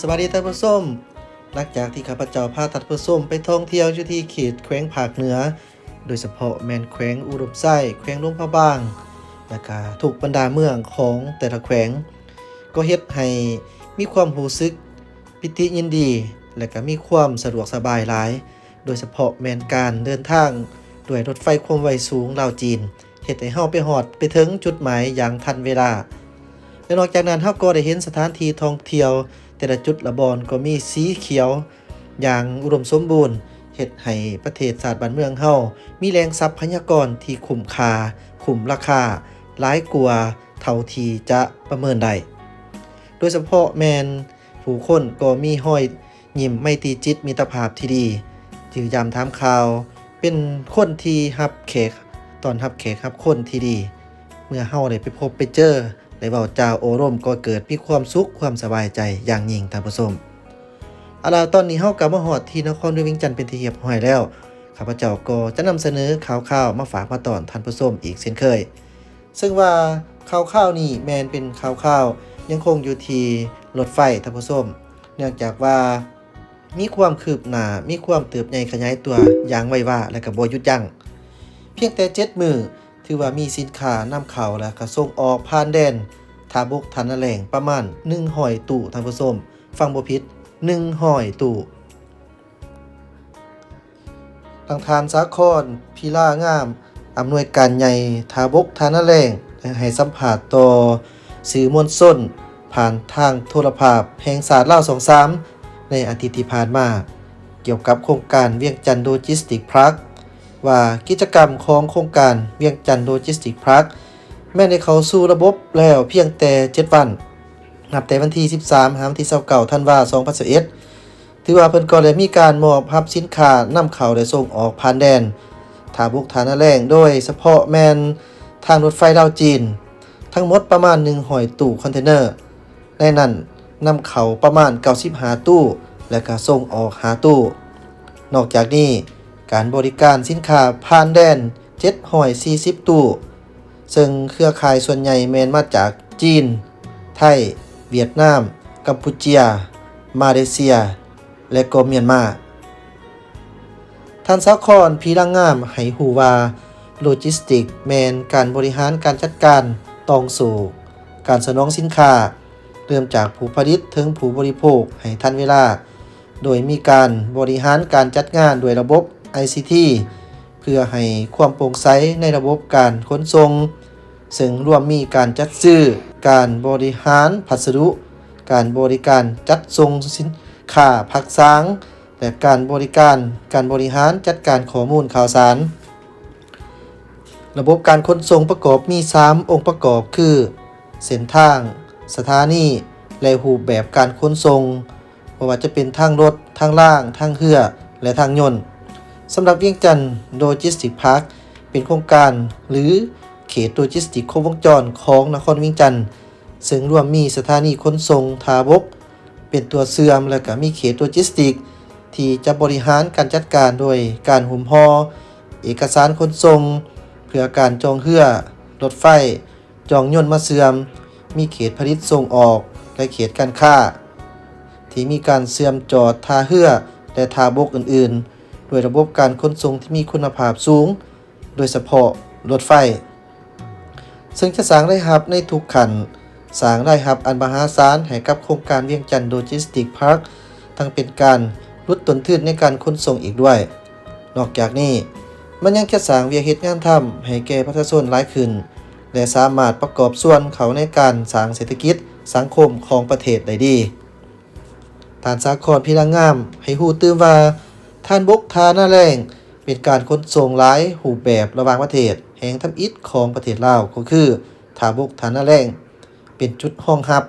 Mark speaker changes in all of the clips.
Speaker 1: สวัสดีท่านผู้ชมหลังจากที่ข้าพเจ้าพาท่านผู้ชมไปท่องเที่ยวอยู่ที่เขตแขวงภาคเหนือ โดยเฉพาะแมนแขวงอุดมไส้แขวงลวงพระบางและก็ทุกบรรดาเมืองของแต่ละแขวง ก็เฮ็ดให้มีความรู้สึกปิติยินดี และก็มีความสะดวกสบายหลาย โดยเฉพาะแมนการเดินทางด้วยรถไฟความไวสูงลาวจีนเฮ็ดให้เฮาไปฮอดไปถึงจุดหมายอย่างทันเวลาและนอกจากนั้นเฮาก็ได้เห็นสถานที่ท่องเที่ยว แต่ละจุดละบอนก็มีสีเขียว อย่างอุดมสมบูรณ์เฮ็ดให้ประเทศศาสตร์บ้านเมืองเฮามีแรงทรัพยากรที่คุ้มค่าคุ้มราคาหลายกว่าเท่าที่จะประเมินได้โดยเฉพาะแมนผู้คนก็มีห้อยยิ้มไม่ตีจิตมีตภาพที่ดีจือยามถามข่าว เป็นคนที่รับแขกตอนรับแขกรับคนที่ดี เมื่อเฮาได้ไปพบไปเจอ ได้เว้าจาโอร่มก็เกิดมีความสุขความสบายใจอย่างยิ่งท่านผู้ชมเอาล่ะตอนนี้เฮากลับมาฮอดที่นครด้วยเวียงจันทร์เป็นที่เรียบร้อยแล้วข้าพเจ้าก็จะนำเสนอข่าวๆมาฝากมาตอนท่านผู้ชมอีกเช่นเคย ซึ่งว่าข่าวๆนี่แมนเป็นข่าวๆยังคงอยู่ที่รถไฟท่านผู้ชมเนื่องจากว่ามีความคืบหน้ามีความเติบใหญ่ขยายตัวอย่างไวว่าและก็บ่หยุดยั้งเพียงแต่7มือ ถือว่ามีสินค้านำเข้าและก็ส่งออกผ่านแดนทาบกทันแหลงประมาณ100ตู้ท่านผู้ชมฟังบ่ผิด100ตู้ทางทานสาครพิล่างามอำนวยการใหญ่ทาบกทานแรงให้สัมภาษณ์ต่อสื่อมวลชนผ่านทางโทรภาพแห่งศาสตร์เล่า23ในอาทิตย์ที่ผ่านมา เกี่ยวกับโครงการเวียงจันทร์โลจิสติกพาร์ค ว่ากิจกรรมของโครงการเวียงจันทร์โลจิสติกพาร์คแม้ได้เขาสู่ระบบแล้วเพียงแต่ 7 วัน นับแต่วันที่ 13หาวันที่29ธันวาคม2021ถือว่าเพิ่นก็ได้มีการมอบรับสินค้านำเข้าและส่งออกผ่านแดนถาบุกฐานแรงโดยเฉพาะแมนทางรถไฟดาวจีน ทั้งหมดประมาณ1หอยตู้คอนเทนเนอร์ ในนั้นนำเข้าประมาณ 95 ตู้ และก็ส่งออกหาตู้ นอกจากนี้ การบริการสินค้าผ่านแดน7หอย40ตู้ ซึ่งเครือข่ายส่วนใหญ่แมนมาจากจีน ไทย เวียดนาม กัมพูเชีย มาเลเซีย และก็เมียนมา ท่านสาครพีรังงามให้หูวา โลจิสติกแมนการบริหารการจัดการตองสู่ การสนองสินค้า เริ่มจากผู้ผลิตถึงผู้บริโภคให้ทันเวลา โดยมีการบริหารการจัดงานโดยระบบ ICT เพื่อให้ความโปร่งใสในระบบการขนส่งซึ่งรวมมีการจัดซื้อ การบริหารพัสดุ การบริการจัดส่งสินค้าพักซางและการบริการการบริหารจัดการข้อมูลข่าวสาร ระบบการขนส่งประกอบมี 3 องค์ประกอบคือ เส้นทาง สถานี และรูปแบบการขนส่งบ่ว่าจะเป็นทางรถ ทางล่าง ทางเรือ และทางยนต์ สำหรับเวียงจันทร์โลจิสติกพาร์คเป็นโครงการหรือเขตโลจิสติกครบวงจรของนครเวียงจันทร์ซึ่งรวมมีสถานีขนส่งทาบก เป็นตัวเสื่อมและก็มีเขตโลจิสติก ที่จะบริหารการจัดการโดยการหุ่มห่อเอกสารขนส่งเพื่อการจองเรือรถไฟ จองยนต์มาเสื่อม มีเขตผลิตส่งออกและเขตการค้า ที่มีการเสื่อมจอดท่าเรือและท่าบกอื่นๆ โดยระบบการขนส่งที่มีคุณภาพสูง โดยเฉพาะรถไฟ ซึ่งจะสร้างได้รับในทุกขันสร้างได้รับอันมหาศาลให้กับโครงการเวียงจันทร์โลจิสติกพาร์คทั้งเป็นการลดต้นทุนในการขนส่งอีกด้วย นอกจากนี้มันยังจะสร้างเวียเฮ็ดงานทำให้แก่ประชาชนหลายขึ้น และสามารถประกอบส่วนเขาในการสร้างเศรษฐกิจสังคมของประเทศได้ดีฐานสาครพิรังงาม ให้ฮู้ตื่มว่า ท่านบกทาหน้าแรงเป็นการขนส่งหลายรูแบบระหว่างประเทศ แห่งทำอิฐของประเทศลาวก็คือทาบกทาหน้าแรงเป็นจุดห้องฮับ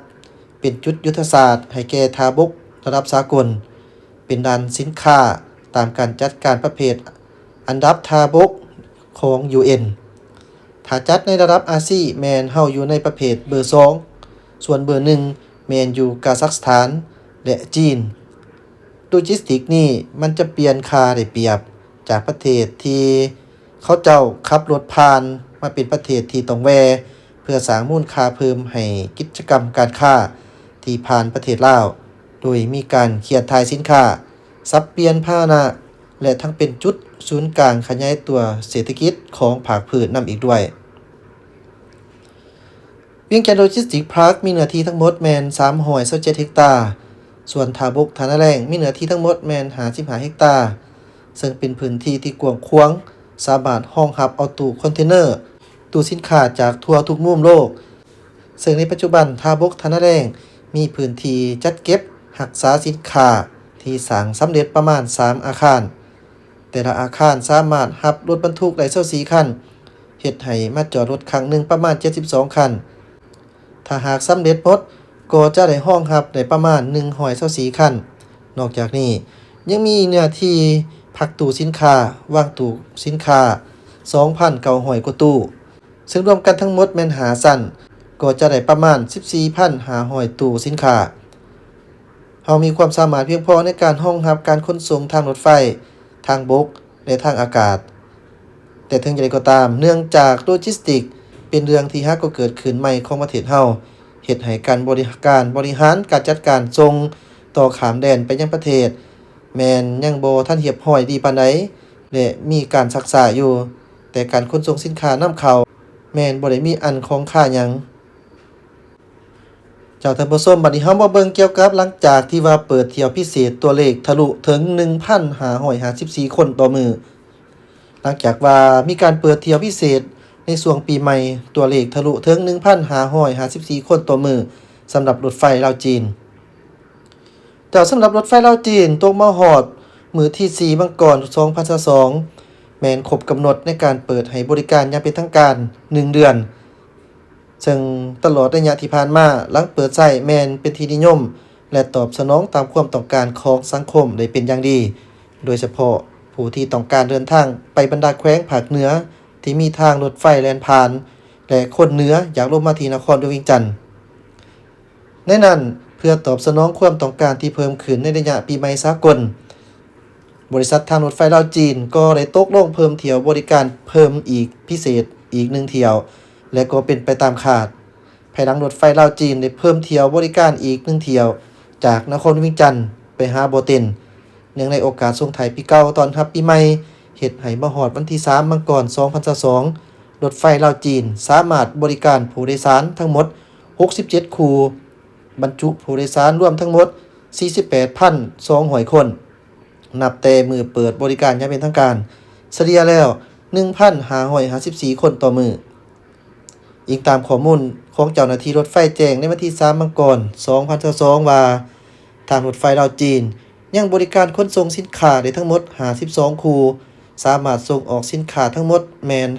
Speaker 1: เป็นจุดยุทธศาสตร์ ให้แก่ทาบกระดับสากล เป็นดันสินค้าตามการจัดการประเภท อันดับทาบกของ UN ถ้าจัดในระดับอาซีแมนเฮาอยู่ในประเภทเบอร์ 2 ส่วนเบอร์ 1 แมนอยู่กาซัคสถาน และจีน โลจิสติกนี่มันจะเปลี่ยนคาได้เปรียบจากประเทศที่เขาเจ้าขับรถผ่านมาเป็นประเทศที่ต้องแวเพื่อสร้างมูลค่าเพิ่มให้กิจกรรมการค้าที่ผ่านประเทศลาว โดยมีการเขียนทายสินค้าสับเปลี่ยนพาหนะและทั้งเป็นจุดศูนย์กลางขยายตัวเศรษฐกิจของภาคพื้นนำอีกด้วย เวียงจันทร์โลจิสติกส์พาร์คมีเนื้อที่ทั้งหมดแมน327เฮกตาร์ ส่วนทาบกทานแรงมีเนื้อที่ทั้งหมดแมน55เฮกตาร์ซึ่งเป็นพื้นที่ที่กว้างขวางสามารถห้องรับเอาตู้คอนเทนเนอร์ ตู้สินค้าจากทั่วทุกมุมโลก ซึ่งในปัจจุบันทาบกทานแรงมีพื้นที่จัดเก็บรักษาสินค้าที่สร้างสำเร็จประมาณ 3 อาคาร แต่ละอาคารสามารถรับรถบรรทุกได้24คันเฮ็ดให้มาจอดรถครั้งหนึ่งประมาณ 72 คัน ถ้าหากสำเร็จหมด ก็จะได้ห้องครับได้ประมาณ124คันนอกจากนี้ยังมีเนื้อที่พักตู้สินค้าวางตู้สินค้า2,900กว่าตู้ ซึ่งรวมกันทั้งหมดแม่นหาสั่นก็จะได้ประมาณ 14,500ตู้สินค้าเรามีความสามารถเพียงพอในการห้องรับการขนส่งทางรถไฟ ทางบก และทางอากาศ แต่ถึงอย่างไรก็ตาม เนื่องจากโลจิสติก เป็นเรื่องที่ฮักก็เกิดขึ้นใหม่ของประเทศเฮา เฮ็ดให้การบริการบริหารการจัดการส่งต่อขามแดนไปยังประเทศ แมนยังบ่ทันเหียบห้อยดีปานใดและมีการศึกษาอยู่ แต่การขนส่งสินค้านำเข้าแมนบ่ได้มีอันของค่าหยังเจ้าท่านผู้ชมบัดนี้เฮามาเบิ่งเกี่ยวกับหลังจากที่ว่าเปิดเที่ยวพิเศษตัวเลขทะลุถึง 1,554 คนต่อมือหลังจากว่ามีการเปิดเที่ยวพิเศษ ในช่วงปีใหม่ตัวเลขทะลุถึง1,554 คนต่อมือสำหรับรถไฟลาวจีน แต่สำหรับรถไฟลาวจีนตกมาฮอด มือที่4มังกร2022แมนครบกำหนดในการเปิดให้บริการอย่างเป็นทางการ 1 เดือน ซึ่งตลอดระยะที่ผ่านมาหลังเปิดใช้แมนเป็นที่นิยม และตอบสนองตามความต้องการของสังคมได้เป็นอย่างดี โดยเฉพาะผู้ที่ต้องการเดินทางไปบรรดาแคว้นภาคเหนือ ที่มีทางรถไฟแล่นผ่าน และคนเหนืออยากลงมาที่นครหลวงเวียงจันทน์ในนั้นเพื่อตอบสนองความต้องการที่เพิ่มขึ้นในระยะปีใหม่สากล บริษัททางรถไฟลาวจีน ก็ได้ตกลงเพิ่มเที่ยวบริการเพิ่มอีกพิเศษอีกหนึ่งเที่ยว และก็เป็นไปตามคาดภายหลังรถไฟลาวจีนได้เพิ่มเที่ยวบริการอีกหนึ่งเที่ยว จากนครวงเวียงจันทน์ไปหาโบเตนเนื่องในโอกาสส่งไทายปีเก่าตอนรับปีใหม่ เฮ็ดให้มาฮอดวันที่ 3 มังกร2022รถไฟลาวจีน สามารถบริการผู้โดยสารทั้งหมด 67 คู บรรจุผู้โดยสารรวมทั้งหมด 48,200คน นับแต่มือเปิดบริการอย่างเป็นทางการเฉลี่ยแล้ว 1,554 คนต่อมืออิงตามข้อมูลของเจ้าหน้าที่รถไฟแจ้งในวันที่ 3 มังกร2022ว่า ทางรถไฟลาวจีน ยังบริการขนส่งสินค้าได้ทั้งหมด 52 คู สามารถส่งออกสินค้าทั้งหมดแมน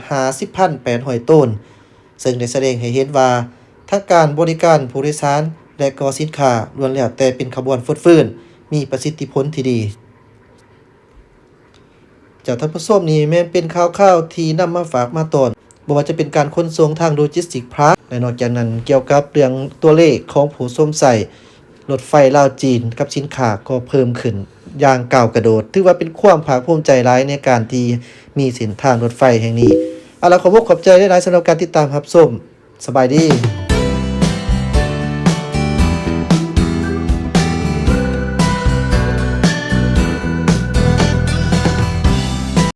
Speaker 1: 50,800ต้น ซึ่งได้แสดงให้เห็นว่าทั้งการบริการผู้โดยสารและก็สินค้าล้วนแล้วแต่เป็นขบวนฟุดฟื้น มีประสิทธิผลที่ดี จากท่านผู้ชมนี้แม้เป็นข่าวข่าวที่นำมาฝากมาตอนบ่ว่าจะเป็นการขนส่งทางโลจิสติกส์พาร์คและนอกจากนั้นเกี่ยวกับเรื่องตัวเลขของผู้ส้มใส่ รถไฟลาวจีนกับสินค้าก็เพิ่มขึ้นอย่างก้าวกระโดด ถือว่าเป็นความภาคภูมิใจร้ายในการที่มีเส้นทางรถไฟแห่งนี้เอาละขอบคุณขอบใจได้หลายสำหรับการติดตามครับส้มสบายดี